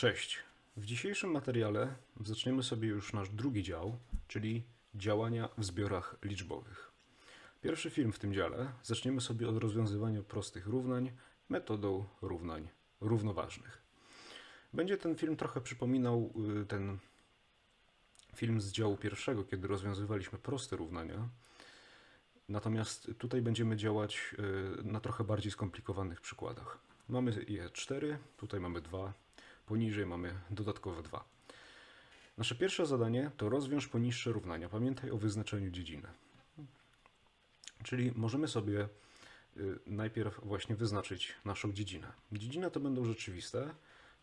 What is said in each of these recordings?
Cześć. W dzisiejszym materiale zaczniemy sobie już nasz drugi dział, czyli działania w zbiorach liczbowych. Pierwszy film w tym dziale zaczniemy sobie od rozwiązywania prostych równań metodą równań równoważnych. Będzie ten film trochę przypominał y, ten film z działu pierwszego, kiedy rozwiązywaliśmy proste równania. Natomiast tutaj będziemy działać y, na trochę bardziej skomplikowanych przykładach. Mamy je 4, tutaj mamy 2, poniżej mamy dodatkowe 2. Nasze pierwsze zadanie to rozwiąż poniższe równania. Pamiętaj o wyznaczeniu dziedziny. Czyli możemy sobie y, najpierw właśnie wyznaczyć naszą dziedzinę. Dziedzina to będą rzeczywiste,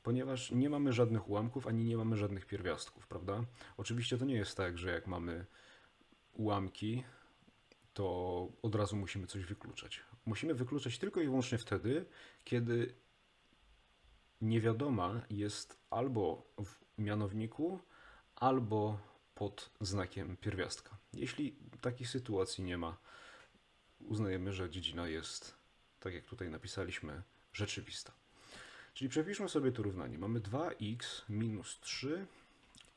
ponieważ nie mamy żadnych ułamków ani nie mamy żadnych pierwiastków, prawda? Oczywiście to nie jest tak, że jak mamy ułamki, to od razu musimy coś wykluczać. Musimy wykluczać tylko i wyłącznie wtedy, kiedy niewiadoma jest albo w mianowniku, albo pod znakiem pierwiastka. Jeśli takiej sytuacji nie ma, uznajemy, że dziedzina jest, tak jak tutaj napisaliśmy, rzeczywista. Czyli przepiszmy sobie to równanie. Mamy 2x minus 3,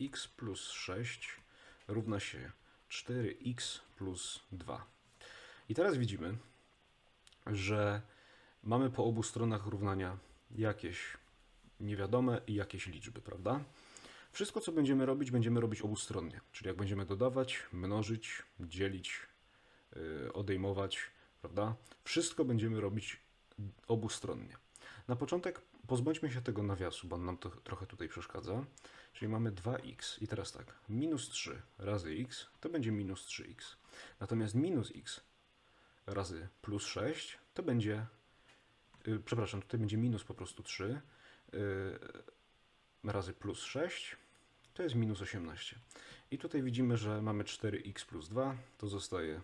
x plus 6 równa się 4x plus 2. I teraz widzimy, że mamy po obu stronach równania jakieś niewiadome i jakieś liczby, prawda? Wszystko, co będziemy robić, będziemy robić obustronnie. Czyli jak będziemy dodawać, mnożyć, dzielić, yy, odejmować, prawda? Wszystko będziemy robić obustronnie. Na początek pozbądźmy się tego nawiasu, bo on nam to trochę tutaj przeszkadza. Czyli mamy 2x i teraz tak, minus 3 razy x to będzie minus 3x. Natomiast minus x razy plus 6 to będzie, yy, przepraszam, tutaj będzie minus po prostu 3 yy, razy plus 6 to jest minus 18. I tutaj widzimy, że mamy 4x plus 2, to zostaje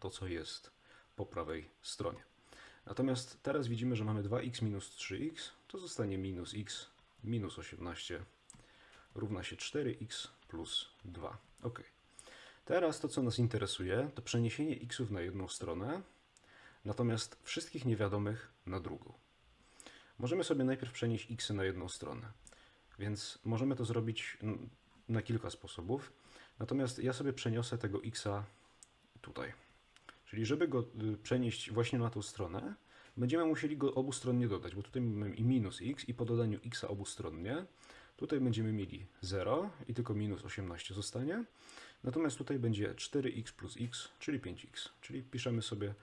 to, co jest po prawej stronie. Natomiast teraz widzimy, że mamy 2x minus 3x, to zostanie minus x minus 18 równa się 4x plus 2. Ok. Teraz to, co nas interesuje, to przeniesienie xów na jedną stronę, natomiast wszystkich niewiadomych na drugą. Możemy sobie najpierw przenieść x na jedną stronę, więc możemy to zrobić na kilka sposobów. Natomiast ja sobie przeniosę tego x tutaj. Czyli żeby go y, przenieść właśnie na tą stronę, będziemy musieli go obustronnie dodać, bo tutaj mamy i minus x i po dodaniu x obustronnie tutaj będziemy mieli 0 i tylko minus 18 zostanie. Natomiast tutaj będzie 4x plus x, czyli 5x. Czyli piszemy sobie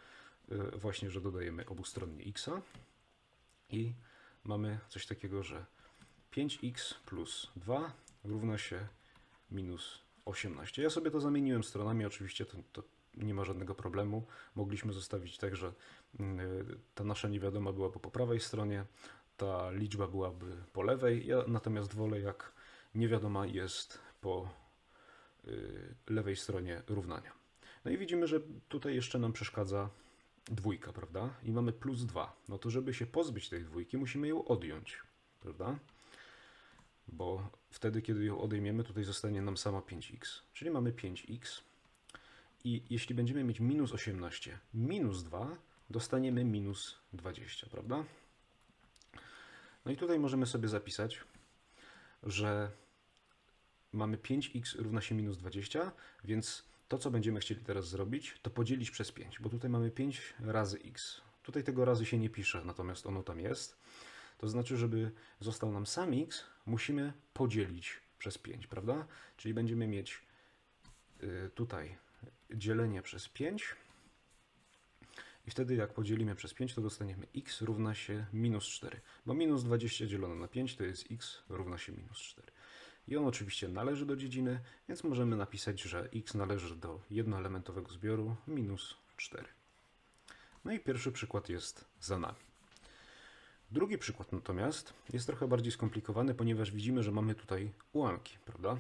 y, właśnie, że dodajemy obustronnie x i mamy coś takiego, że 5x plus 2 równa się minus 18. Ja sobie to zamieniłem stronami, oczywiście to, to nie ma żadnego problemu. Mogliśmy zostawić tak, że mm, ta nasza niewiadoma byłaby po prawej stronie, ta liczba byłaby po lewej. Ja natomiast wolę, jak niewiadoma jest po y, lewej stronie równania. No i widzimy, że tutaj jeszcze nam przeszkadza dwójka, prawda? I mamy plus 2. No to żeby się pozbyć tej dwójki, musimy ją odjąć, prawda? Bo wtedy, kiedy ją odejmiemy, tutaj zostanie nam sama 5x. Czyli mamy 5x. I jeśli będziemy mieć minus 18 minus 2, dostaniemy minus 20, prawda? No i tutaj możemy sobie zapisać, że mamy 5x równa się minus 20, więc to, co będziemy chcieli teraz zrobić, to podzielić przez 5, bo tutaj mamy 5 razy x. Tutaj tego razy się nie pisze, natomiast ono tam jest. To znaczy, żeby został nam sam x, musimy podzielić przez 5, prawda? Czyli będziemy mieć y, tutaj dzielenie przez 5 i wtedy jak podzielimy przez 5, to dostaniemy x równa się minus 4, bo minus 20 dzielone na 5 to jest x równa się minus 4. I on oczywiście należy do dziedziny, więc możemy napisać, że x należy do jednoelementowego zbioru minus 4. No i pierwszy przykład jest za nami. Drugi przykład natomiast jest trochę bardziej skomplikowany, ponieważ widzimy, że mamy tutaj ułamki, prawda?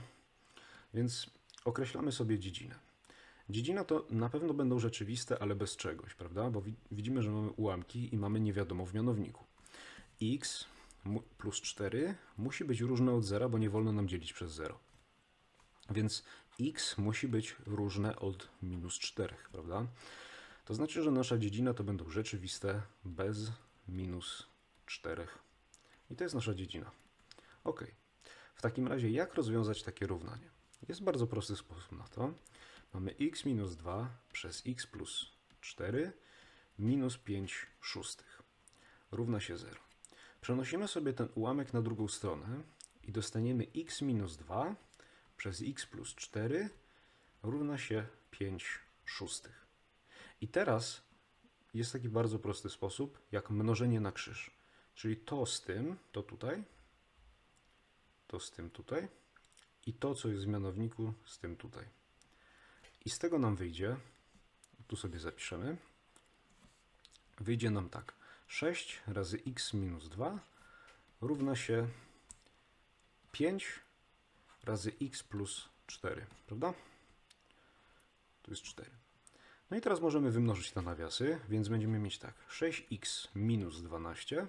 Więc określamy sobie dziedzinę. Dziedzina to na pewno będą rzeczywiste, ale bez czegoś, prawda? Bo widzimy, że mamy ułamki i mamy niewiadomo w mianowniku. x plus 4 musi być różne od zera, bo nie wolno nam dzielić przez 0. Więc x musi być różne od minus 4, prawda? To znaczy, że nasza dziedzina to będą rzeczywiste bez minus 4. I to jest nasza dziedzina. Ok. W takim razie, jak rozwiązać takie równanie? Jest bardzo prosty sposób na to. Mamy x minus 2 przez x plus 4 minus 5 szóstych równa się 0. Przenosimy sobie ten ułamek na drugą stronę i dostaniemy x minus 2 przez x plus 4 równa się 5 szóstych. I teraz jest taki bardzo prosty sposób, jak mnożenie na krzyż. Czyli to z tym, to tutaj, to z tym tutaj i to, co jest w mianowniku, z tym tutaj. I z tego nam wyjdzie, tu sobie zapiszemy, wyjdzie nam tak. 6 razy x minus 2 równa się 5 razy x plus 4, prawda? Tu jest 4. No i teraz możemy wymnożyć te nawiasy, więc będziemy mieć tak. 6x minus 12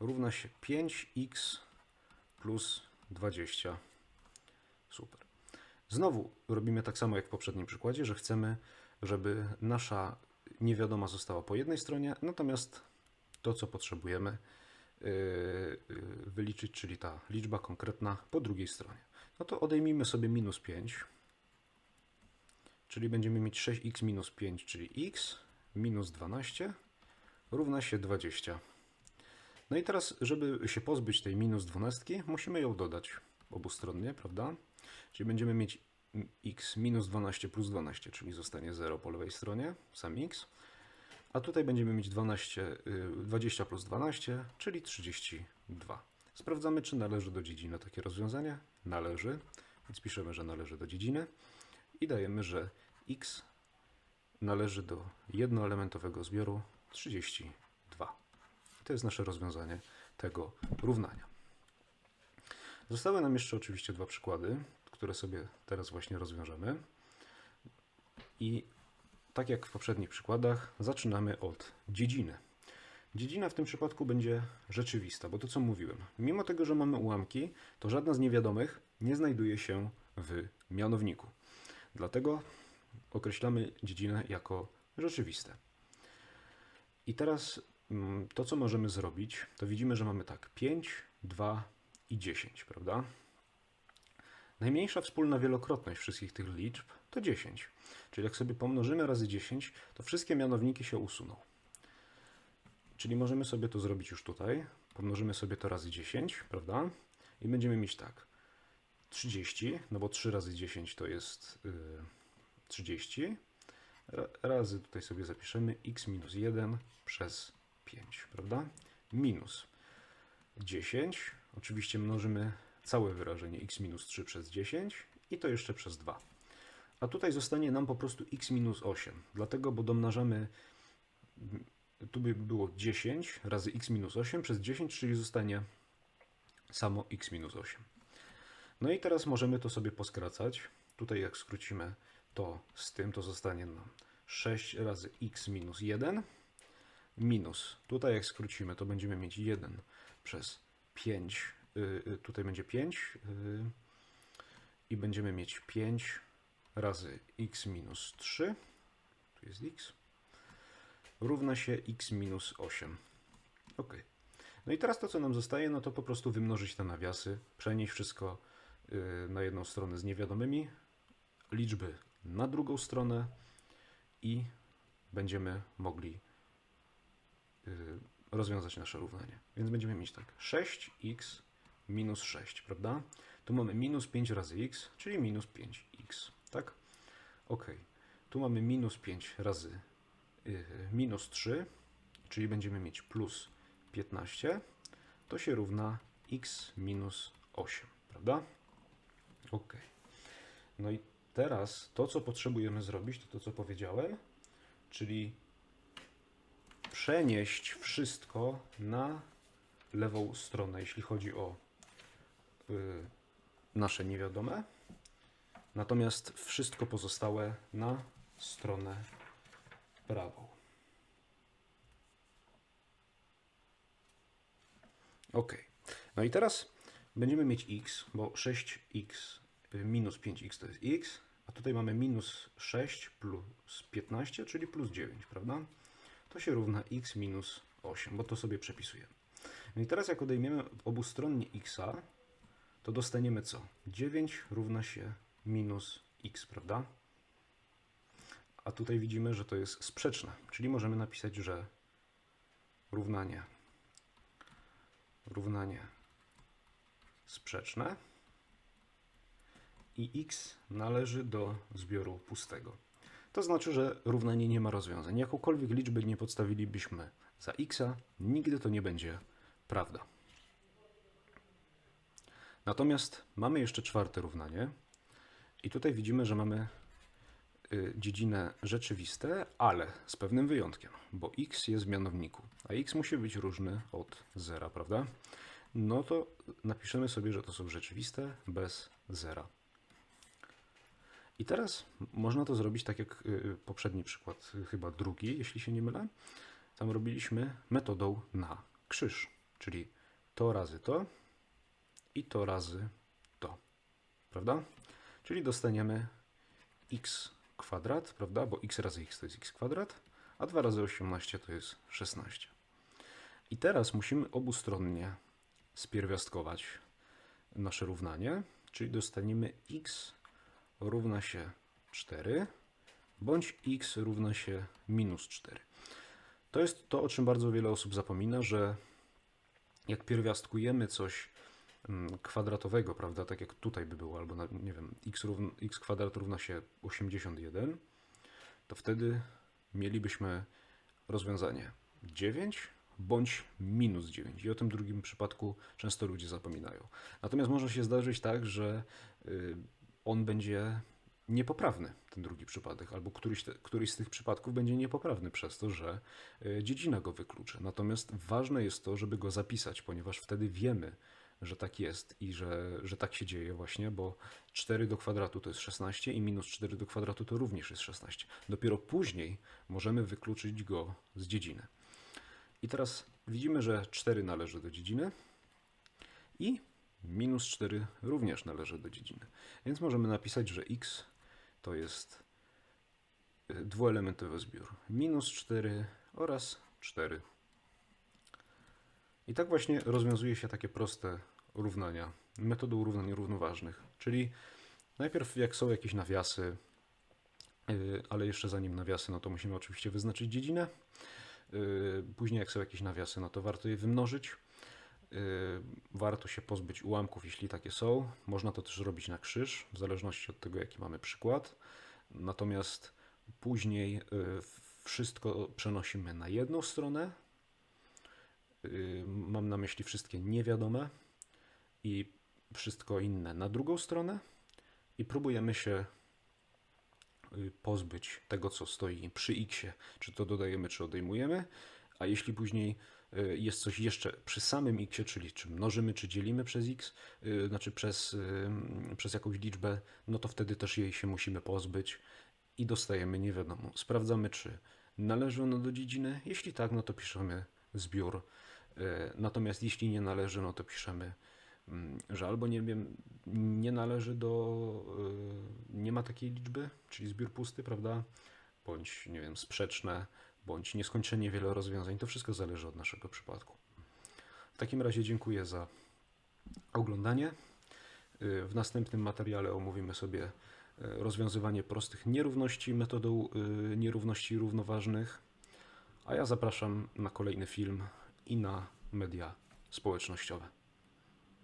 równa się 5x plus 20. Super. Znowu robimy tak samo jak w poprzednim przykładzie, że chcemy, żeby nasza niewiadoma została po jednej stronie, natomiast to, co potrzebujemy yy, yy, wyliczyć, czyli ta liczba konkretna po drugiej stronie. No to odejmijmy sobie minus 5, czyli będziemy mieć 6x minus 5, czyli x minus 12 równa się 20. No i teraz, żeby się pozbyć tej minus 12, musimy ją dodać obustronnie, prawda? Czyli będziemy mieć x minus 12 plus 12, czyli zostanie 0 po lewej stronie, sam x. A tutaj będziemy mieć 12, 20 y, plus 12, czyli 32. Sprawdzamy, czy należy do dziedziny takie rozwiązanie. Należy, więc piszemy, że należy do dziedziny i dajemy, że x należy do jednoelementowego zbioru 32. To jest nasze rozwiązanie tego równania. Zostały nam jeszcze oczywiście dwa przykłady, które sobie teraz właśnie rozwiążemy. I tak jak w poprzednich przykładach, zaczynamy od dziedziny. Dziedzina w tym przypadku będzie rzeczywista, bo to co mówiłem, mimo tego, że mamy ułamki, to żadna z niewiadomych nie znajduje się w mianowniku. Dlatego określamy dziedzinę jako rzeczywiste. I teraz mm, to, co możemy zrobić, to widzimy, że mamy tak 5, 2 i 10, prawda? Najmniejsza wspólna wielokrotność wszystkich tych liczb to 10. Czyli jak sobie pomnożymy razy 10, to wszystkie mianowniki się usuną. Czyli możemy sobie to zrobić już tutaj. Pomnożymy sobie to razy 10, prawda? I będziemy mieć tak. 30, no bo 3 razy 10 to jest yy, 30. Razy tutaj sobie zapiszemy x minus 1 przez 5, prawda? Minus 10. Oczywiście mnożymy całe wyrażenie x minus 3 przez 10 i to jeszcze przez 2. A tutaj zostanie nam po prostu x minus 8, dlatego, bo domnażamy, tu by było 10 razy x minus 8 przez 10, czyli zostanie samo x minus 8. No i teraz możemy to sobie poskracać. Tutaj jak skrócimy to z tym, to zostanie nam 6 razy x minus 1 minus, tutaj jak skrócimy, to będziemy mieć 1 przez 5 Y, y, tutaj będzie 5 y, i będziemy mieć 5 razy x minus 3, tu jest x, równa się x minus 8. Ok. No i teraz to, co nam zostaje, no to po prostu wymnożyć te nawiasy, przenieść wszystko na jedną stronę z niewiadomymi, liczby na drugą stronę i będziemy mogli rozwiązać nasze równanie. Więc będziemy mieć tak 6x minus 6, prawda? Tu mamy minus 5 razy x, czyli minus 5x, tak? Ok. Tu mamy minus 5 razy yy, minus 3, czyli będziemy mieć plus 15. To się równa x minus 8, prawda? Ok. No i teraz to, co potrzebujemy zrobić, to to, co powiedziałem, czyli przenieść wszystko na lewą stronę, jeśli chodzi o nasze niewiadome. Natomiast wszystko pozostałe na stronę prawą. Ok. No i teraz będziemy mieć x, bo 6x y, minus 5x to jest x, a tutaj mamy minus 6 plus 15, czyli plus 9, prawda? To się równa x minus 8, bo to sobie przepisujemy. No i teraz jak odejmiemy obustronnie x, to dostaniemy co? 9 równa się minus x, prawda? A tutaj widzimy, że to jest sprzeczne, czyli możemy napisać, że równanie równanie sprzeczne i x należy do zbioru pustego. To znaczy, że równanie nie ma rozwiązań. Jakąkolwiek liczbę nie podstawilibyśmy za x, nigdy to nie będzie prawda. Natomiast mamy jeszcze czwarte równanie i tutaj widzimy, że mamy y, dziedzinę rzeczywiste, ale z pewnym wyjątkiem, bo x jest w mianowniku, a x musi być różny od zera, prawda? No to napiszemy sobie, że to są rzeczywiste bez zera. I teraz można to zrobić tak jak y, poprzedni przykład, y, chyba drugi, jeśli się nie mylę. Tam robiliśmy metodą na krzyż, czyli to razy to i to razy to, prawda? Czyli dostaniemy x kwadrat, prawda? Bo x razy x to jest x kwadrat, a 2 razy 18 to jest 16. I teraz musimy obustronnie spierwiastkować nasze równanie, czyli dostaniemy x równa się 4, bądź x równa się minus 4. To jest to, o czym bardzo wiele osób zapomina, że jak pierwiastkujemy coś kwadratowego, prawda, tak jak tutaj by było, albo na, nie wiem, x, x kwadrat równa się 81, to wtedy mielibyśmy rozwiązanie 9 bądź minus 9. I o tym drugim przypadku często ludzie zapominają. Natomiast może się zdarzyć tak, że y, on będzie niepoprawny, ten drugi przypadek, albo któryś, któryś z tych przypadków będzie niepoprawny przez to, że y, dziedzina go wykluczy. Natomiast ważne jest to, żeby go zapisać, ponieważ wtedy wiemy, że tak jest i że, że tak się dzieje właśnie, bo 4 do kwadratu to jest 16 i minus 4 do kwadratu to również jest 16. Dopiero później możemy wykluczyć go z dziedziny. I teraz widzimy, że 4 należy do dziedziny i minus 4 również należy do dziedziny. Więc możemy napisać, że x to jest y, dwuelementowy zbiór. Minus 4 oraz 4. I tak właśnie rozwiązuje się takie proste równania metodą równań równoważnych. Czyli najpierw jak są jakieś nawiasy, y, ale jeszcze zanim nawiasy, no to musimy oczywiście wyznaczyć dziedzinę. Y, później jak są jakieś nawiasy, no to warto je wymnożyć. Y, warto się pozbyć ułamków, jeśli takie są. Można to też robić na krzyż, w zależności od tego, jaki mamy przykład. Natomiast później wszystko przenosimy na jedną stronę. Mam na myśli wszystkie niewiadome i wszystko inne na drugą stronę. I próbujemy się Y, pozbyć tego, co stoi przy x, czy to dodajemy, czy odejmujemy, a jeśli później y, jest coś jeszcze przy samym x, czyli czy mnożymy, czy dzielimy przez x, y, znaczy przez, przez jakąś liczbę, no to wtedy też jej się musimy pozbyć i dostajemy nie wiadomo. Sprawdzamy, czy należy ono do dziedziny. Jeśli tak, no to piszemy zbiór. Natomiast jeśli nie należy, no to piszemy że albo nie wiem, nie należy do, y, nie ma takiej liczby, czyli zbiór pusty, prawda? Bądź, nie wiem, sprzeczne, bądź nieskończenie wiele rozwiązań. To wszystko zależy od naszego przypadku. W takim razie dziękuję za oglądanie. Y, w następnym materiale omówimy sobie y, rozwiązywanie prostych nierówności metodą nierówności równoważnych. A ja zapraszam na kolejny film i na media społecznościowe.